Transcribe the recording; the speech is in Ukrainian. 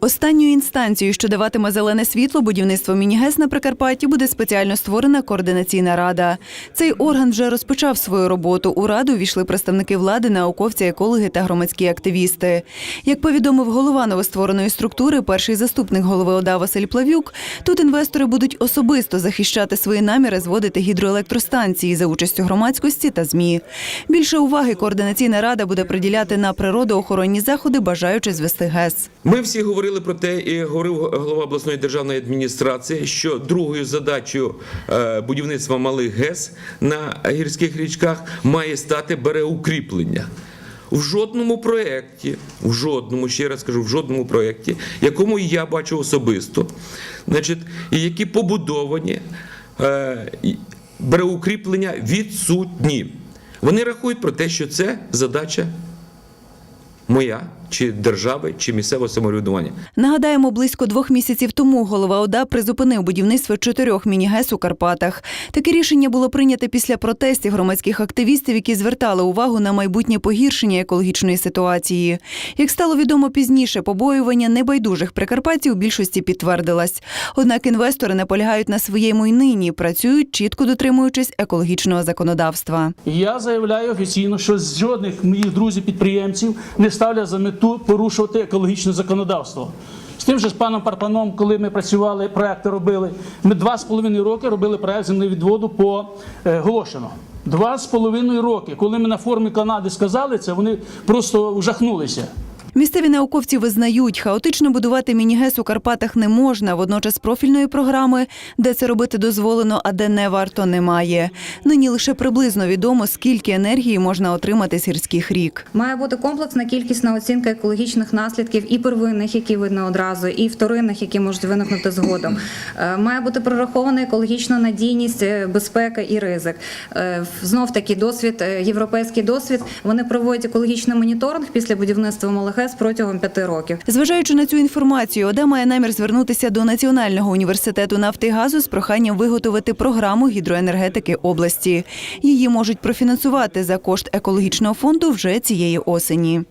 Останньою інстанцією, що даватиме зелене світло будівництво міні-ГЕС на Прикарпатті, буде спеціально створена координаційна рада. Цей орган вже розпочав свою роботу. У раду війшли представники влади, науковці, екологи та громадські активісти. Як повідомив голова новоствореної структури, перший заступник голови ОДА Василь Плавюк, тут інвестори будуть особисто захищати свої наміри зводити гідроелектростанції за участю громадськості та ЗМІ. Більше уваги координаційна рада буде приділяти на природоохоронні заходи, бажаючи звести ГЕС. Ми всі говорили про те, і говорив голова обласної державної адміністрації, що другою задачею е, будівництва малих ГЕС на гірських річках має стати береукріплення. В жодному проєкті, в жодному, ще раз кажу, в жодному проєкті, якому я бачу особисто, значить, які побудовані е, береукріплення відсутні. Вони рахують про те, що це задача моя, чи держави, чи місцевого самоврядування. Нагадаємо, близько двох місяців тому голова ОДА призупинив будівництво чотирьох міні-ГЕС у Карпатах. Таке рішення було прийнято після протестів громадських активістів, які звертали увагу на майбутнє погіршення екологічної ситуації. Як стало відомо пізніше, побоювання небайдужих прикарпатців у більшості підтвердилось. Однак інвестори наполягають на своєму й нині, працюють чітко дотримуючись екологічного законодавства. Я заявляю офіційно, що жодних моїх друзів-підприємців не ставлять за мету порушувати екологічне законодавство. З тим же з паном Парпаном, коли ми працювали, проекти робили, ми два з половиною роки робили проект землевідводу по е, Голошино. Два з половиною роки. Коли ми на форумі Канади сказали це, вони просто вжахнулися. Місцеві науковці визнають, хаотично будувати міні-ГЕС у Карпатах не можна. Водночас профільної програми, де це робити дозволено, а де не варто, немає. Нині лише приблизно відомо, скільки енергії можна отримати з рік. Має бути комплексна кількісна оцінка екологічних наслідків і первинних, які видно одразу, і вторинних, які можуть виникнути згодом. Е, Має бути прорахована екологічна надійність, е, безпека і ризик. Знов таки досвід, е, європейський досвід. Вони проводять екологічний моніторинг після будівництва малих ГЕС протягом п'яти років. Зважаючи на цю інформацію, ОДА має намір звернутися до Національного університету нафти і газу з проханням виготовити програму гідроенергетики області. Її можуть профінансувати за кошт екологічного фонду вже цієї осені.